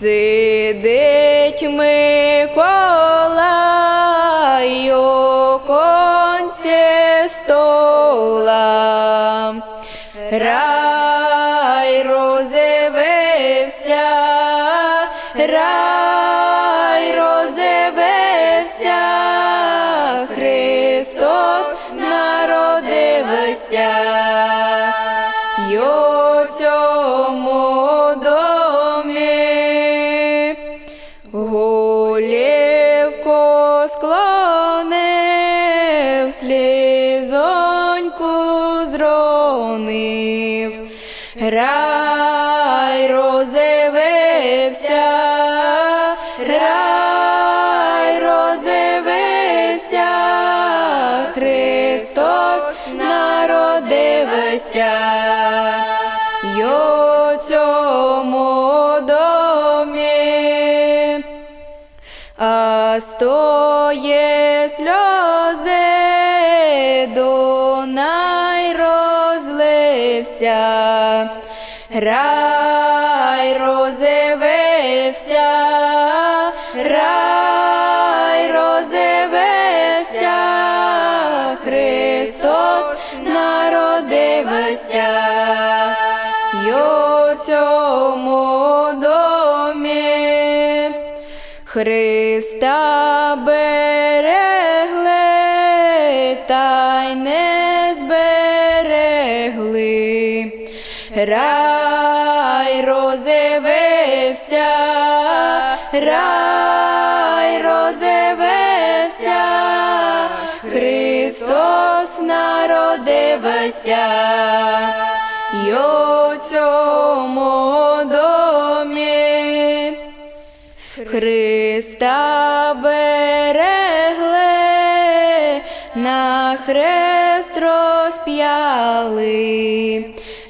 Сидить Миколай у конці стола. Рай розивився, рай розивився, Христос народився. й у цьому зронив, рай розивився, рай розивився, Христос народився. домі стоє сльози, розлився, рай розивився, рай розивився, Христос народився. цьому домі Христа берегли, та не Рай розивився, рай розивився, Христос народився. й цьому домі. Христа берегли, на хрест розп'яли,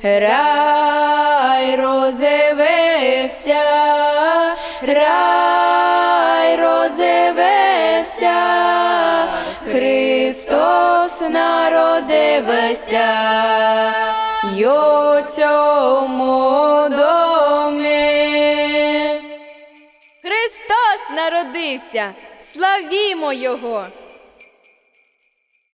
рай розивився, рай розивився, Христос народився. й у цьому домі. Христос народився, славімо Його!